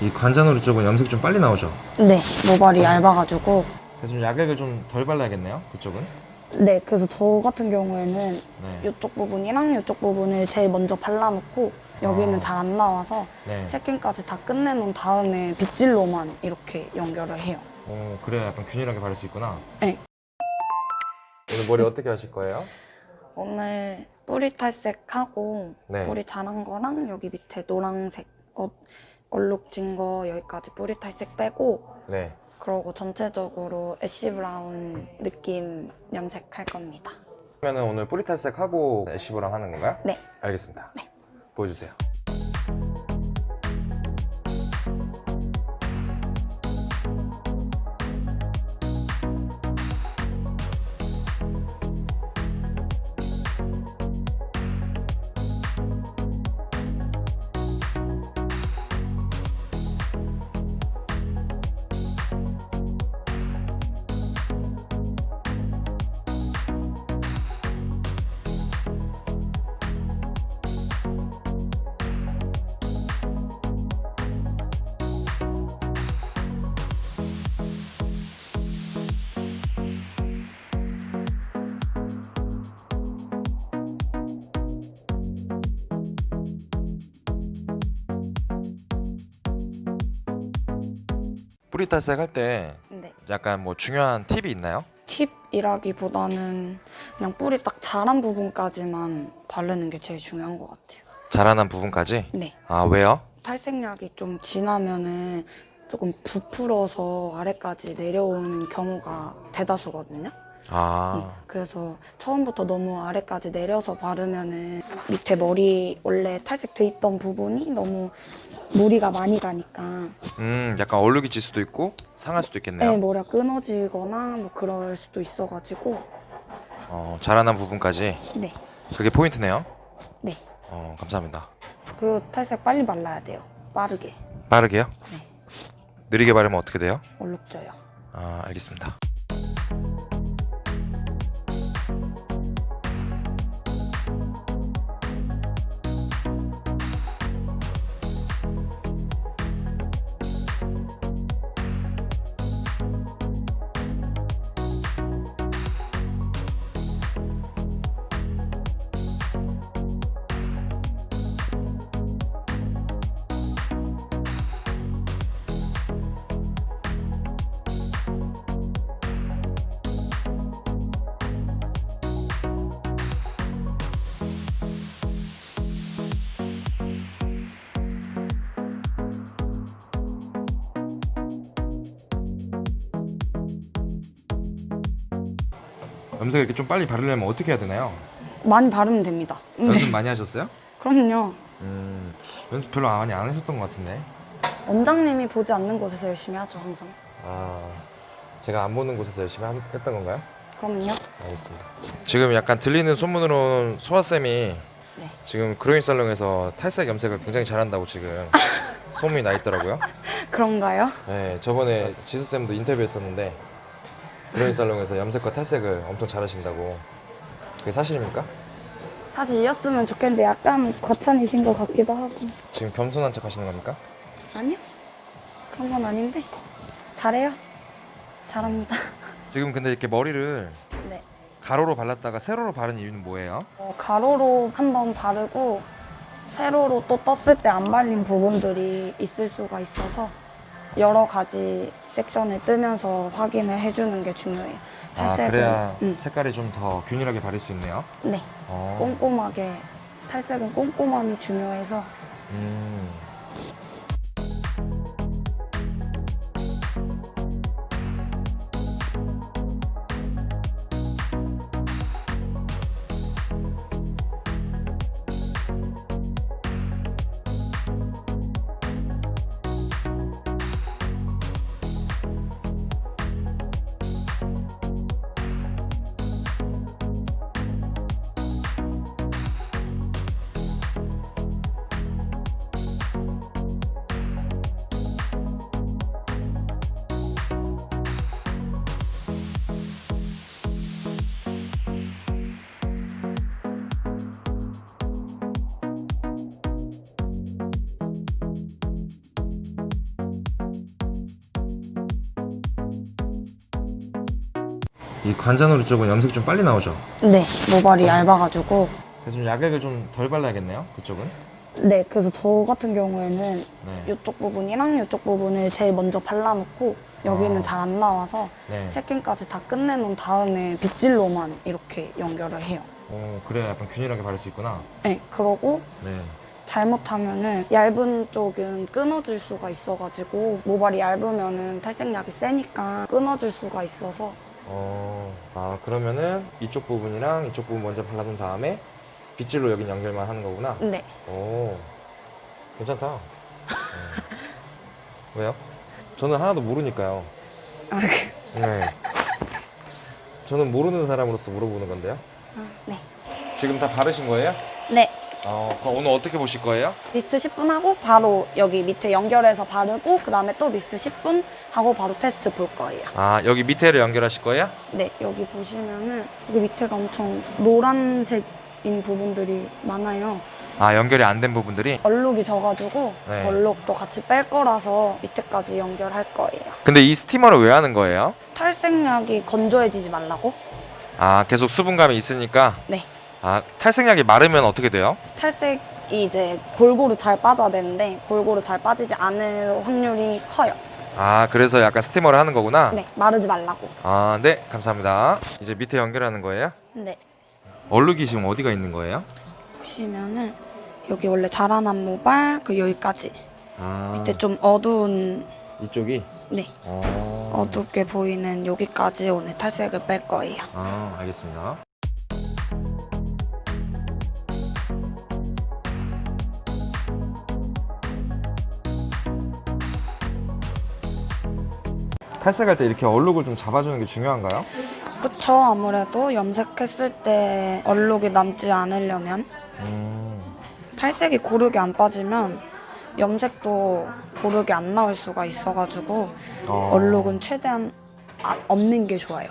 이 관자놀이 쪽은 염색이 좀 빨리 나오죠. 네, 모발이 얇아가지고. 그래서 좀 약액을 좀 덜 발라야겠네요. 그쪽은. 네, 그래서 저 같은 경우에는 네. 이쪽 부분이랑 이쪽 부분을 제일 먼저 발라놓고 여기는 아. 잘 안 나와서 네. 체킹까지 다 끝내놓은 다음에 빗질로만 이렇게 연결을 해요. 어, 그래야 약간 균일하게 바를 수 있구나. 네. 오늘 머리 어떻게 하실 거예요? 오늘 뿌리 탈색하고 네. 뿌리 자란 거랑 여기 밑에 노란색 어, 얼룩진 거 여기까지 뿌리 탈색 빼고 네. 그러고 전체적으로 애쉬 브라운 느낌 염색할 겁니다. 그러면 오늘 뿌리 탈색하고 애쉬브랑 하는 건가요? 네. 알겠습니다. 네. 보여주세요. 뿌리 탈색 할 때 네. 약간 뭐 중요한 팁이 있나요? 팁이라기보다는 그냥 뿌리 딱 자란 부분까지만 바르는 게 제일 중요한 것 같아요. 자라난 부분까지? 네. 아 왜요? 탈색약이 좀 진하면은 조금 부풀어서 아래까지 내려오는 경우가 대다수거든요. 아 그래서 처음부터 너무 아래까지 내려서 바르면은 밑에 머리 원래 탈색돼 있던 부분이 너무 무리가 많이 가니까 음 약간 얼룩이 질 수도 있고 상할 수도 있겠네요. 네, 머리가 끊어지거나 뭐 그럴 수도 있어가지고 어, 자라난 부분까지 네, 그게 포인트네요. 네. 어 감사합니다. 그 탈색 빨리 발라야 돼요. 빠르게 빠르게요? 네. 느리게 바르면 어떻게 돼요? 얼룩져요. 아 알겠습니다. 염색 이렇게 좀 빨리 바르려면 어떻게 해야 되나요? 많이 바르면 됩니다. 네. 연습 많이 하셨어요? 그럼요. 음 연습 별로 많이 안 하셨던 것 같은데. 원장님이 보지 않는 곳에서 열심히 하죠 항상. 아 제가 안 보는 곳에서 열심히 한- 했던 건가요? 그럼요. 알겠습니다. 지금 약간 들리는 소문으로는 소아 쌤이 네. 지금 그로인 살롱에서 탈색 염색을 굉장히 잘한다고 지금 소문이 나 있더라고요. 그런가요? 네, 저번에 지수 쌤도 인터뷰했었는데 그로인 살롱에서 염색과 탈색을 엄청 잘하신다고. 그게 사실입니까? 사실 이었으면 좋겠는데 약간 거찬이신 것 같기도 하고. 지금 겸손한 척 하시는 겁니까? 아니요. 그런 건 아닌데. 잘해요. 잘합니다. 지금 근데 이렇게 머리를 네. 가로로 발랐다가 세로로 바른 이유는 뭐예요? 어, 가로로 한번 바르고 세로로 또 떴을 때 안 발린 부분들이 있을 수가 있어서 여러 가지 섹션을 뜨면서 확인을 해주는 게 중요해요. 아 탈색은- 그래야 응. 색깔이 좀 더 균일하게 바를 수 있네요. 네. 어. 꼼꼼하게 탈색은 꼼꼼함이 중요해서 음. 이 관자놀이 쪽은 염색 좀 빨리 나오죠. 네, 모발이 얇아가지고. 그래서 좀 약액을 좀 덜 발라야겠네요. 그쪽은. 네, 그래서 저 같은 경우에는 네. 이쪽 부분이랑 이쪽 부분을 제일 먼저 발라놓고 여기는 아. 잘 안 나와서 네. 체킹까지 다 끝내놓은 다음에 빗질로만 이렇게 연결을 해요. 어, 그래야 약간 균일하게 바를 수 있구나. 네, 그러고 네. 잘못하면은 얇은 쪽은 끊어질 수가 있어가지고 모발이 얇으면은 탈색약이 세니까 끊어질 수가 있어서 어, 아, 그러면은 이쪽 부분이랑 이쪽 부분 먼저 발라둔 다음에 빗질로 여긴 연결만 하는 거구나. 네, 오, 괜찮다. 어. 왜요? 저는 하나도 모르니까요. 아, 그- 네. 저는 모르는 사람으로서 물어보는 건데요. 네, 지금 다 바르신 거예요? 네. 어, 그럼 오늘 어떻게 보실 거예요? 미스트 10분 하고 바로 여기 밑에 연결해서 바르고 그 다음에 또 미스트 10분 하고 바로 테스트 볼 거예요. 아, 여기 밑에를 연결하실 거예요? 네, 여기 보시면은 여기 밑에가 엄청 노란색인 부분들이 많아요. 아, 연결이 안 된 부분들이? 얼룩이 져가지고 네. 얼룩도 같이 뺄 거라서 밑에까지 연결할 거예요. 근데 이 스티머를 왜 하는 거예요? 탈색약이 건조해지지 말라고? 아, 계속 수분감이 있으니까? 네. 아, 탈색약이 마르면 어떻게 돼요? 탈색이 이제 골고루 잘 빠져야 되는데 골고루 잘 빠지지 않을 확률이 커요. 아, 그래서 약간 스티머를 하는 거구나? 네, 마르지 말라고. 아, 네, 감사합니다. 이제 밑에 연결하는 거예요? 네, 얼룩이 지금 어디가 있는 거예요? 보시면은 여기 원래 자라난 모발 그 여기까지 아, 밑에 좀 어두운 이쪽이? 네 어, 어둡게 보이는 여기까지 오늘 탈색을 뺄 거예요. 아, 알겠습니다. 탈색할 때 이렇게 얼룩을 좀 잡아주는 게 중요한가요? 그쵸 아무래도 염색했을 때 얼룩이 남지 않으려면 음, 탈색이 고르게 안 빠지면 염색도 고르게 안 나올 수가 있어가지고 어. 얼룩은 최대한 아- 없는 게 좋아요.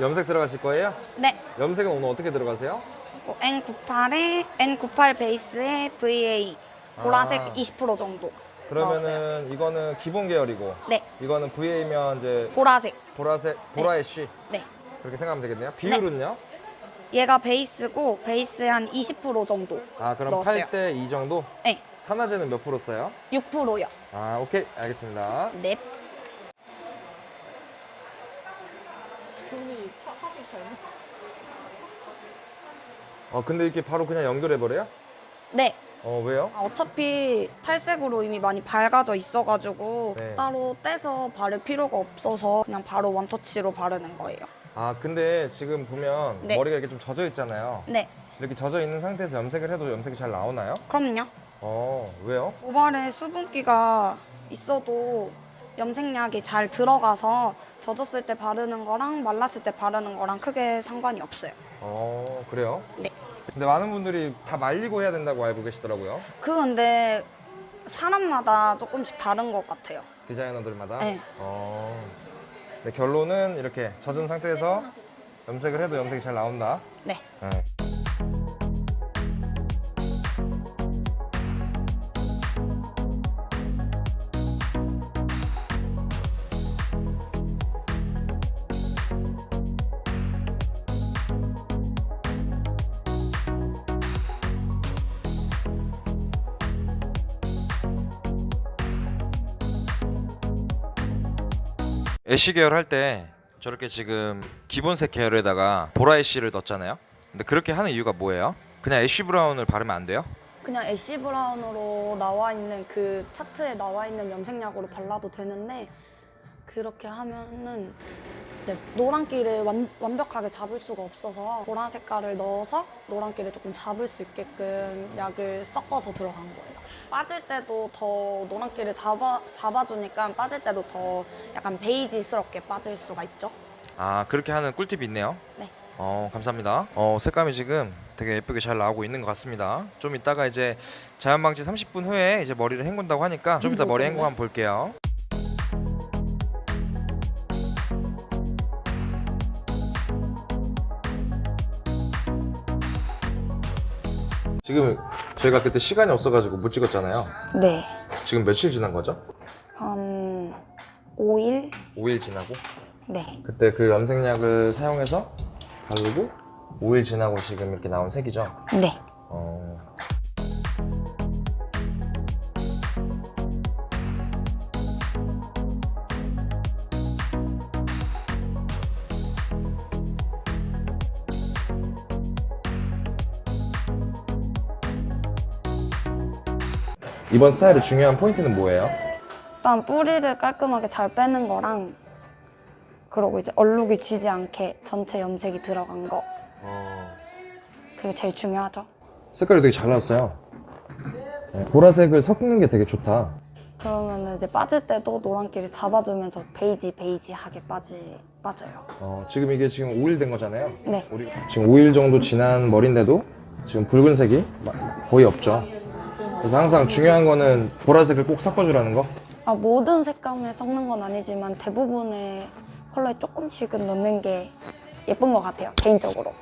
염색 들어가실 거예요? 네. 염색은 오늘 어떻게 들어가세요? 뭐 N98에 N98 베이스에 VA 보라색 아. 20% 정도. 넣었어요. 그러면은 이거는 기본 계열이고 네, 이거는 VA면 이제 보라색. 보라색 보라 애쉬 네. 그렇게 생각하면 되겠네요. 비율은요? 얘가 베이스고 베이스에 한 20% 정도. 아 그럼 넣었어요. 8대 2 정도? 네, 산화제는 몇 프로 써요? 6%요. 아 오케이 알겠습니다. 넵. 어 근데 이렇게 바로 그냥 연결해 버려요? 네. 어 왜요? 아, 어차피 탈색으로 이미 많이 밝아져 있어가지고 네. 따로 떼서 바를 필요가 없어서 그냥 바로 원터치로 바르는 거예요. 아 근데 지금 보면 네. 머리가 이렇게 좀 젖어 있잖아요. 네, 이렇게 젖어 있는 상태에서 염색을 해도 염색이 잘 나오나요? 그럼요. 어 왜요? 모발에 수분기가 있어도 염색약이 잘 들어가서 젖었을 때 바르는 거랑 말랐을 때 바르는 거랑 크게 상관이 없어요. 어 그래요? 네. 근데 많은 분들이 다 말리고 해야 된다고 알고 계시더라고요. 그 근데 사람마다 조금씩 다른 것 같아요. 디자이너들마다. 네. 어. 네, 결론은 이렇게 젖은 상태에서 염색을 해도 염색이 잘 나온다. 네. 네. 애쉬 계열 할 때 저렇게 지금 기본색 계열에다가 보라 애쉬를 넣었잖아요. 근데 그렇게 하는 이유가 뭐예요? 그냥 애쉬 브라운을 바르면 안 돼요? 그냥 애쉬 브라운으로 나와 있는 그 차트에 나와 있는 염색약으로 발라도 되는데 그렇게 하면은 이제 노란기를 완, 완벽하게 잡을 수가 없어서 보라 색깔을 넣어서 노란기를 조금 잡을 수 있게끔 약을 섞어서 들어간 거예요. 빠질 때도 더 노란기를 잡아, 잡아주니까 빠질 때도 더 약간 베이지스럽게 빠질 수가 있죠. 아 그렇게 하는 꿀팁이 있네요. 네. 어 감사합니다. 어 색감이 지금 되게 예쁘게 잘 나오고 있는 것 같습니다. 좀 이따가 이제 자연 방지 30분 후에 이제 머리를 헹군다고 하니까 좀 이따 머리 헹구 한번 볼게요. 지금 저희가 그때 시간이 없어가지고 못 찍었잖아요. 네. 지금 며칠 지난 거죠? 한 5일? 5일 지나고 네. 그때 그 염색약을 사용해서 바르고 5일 지나고 지금 이렇게 나온 색이죠. 네. 어... 이번 스타일의 중요한 포인트는 뭐예요? 일단 뿌리를 깔끔하게 잘 빼는 거랑 그리고 이제 얼룩이 지지 않게 전체 염색이 들어간 거 그게 제일 중요하죠. 색깔이 되게 잘 나왔어요. 네, 보라색을 섞는 게 되게 좋다. 그러면 이제 빠질 때도 노란기를 잡아주면서 베이지 베이지하게 빠지 빠져요. 어, 지금 이게 지금 5일 된 거잖아요. 네. 우리 지금 5일 정도 지난 머리인데도 지금 붉은색이 마- 거의 없죠. 그래서 항상 중요한 거는 보라색을 꼭 섞어주라는 거. 아, 모든 색감에 섞는 건 아니지만 대부분의 컬러에 조금씩은 넣는 게 예쁜 것 같아요 개인적으로.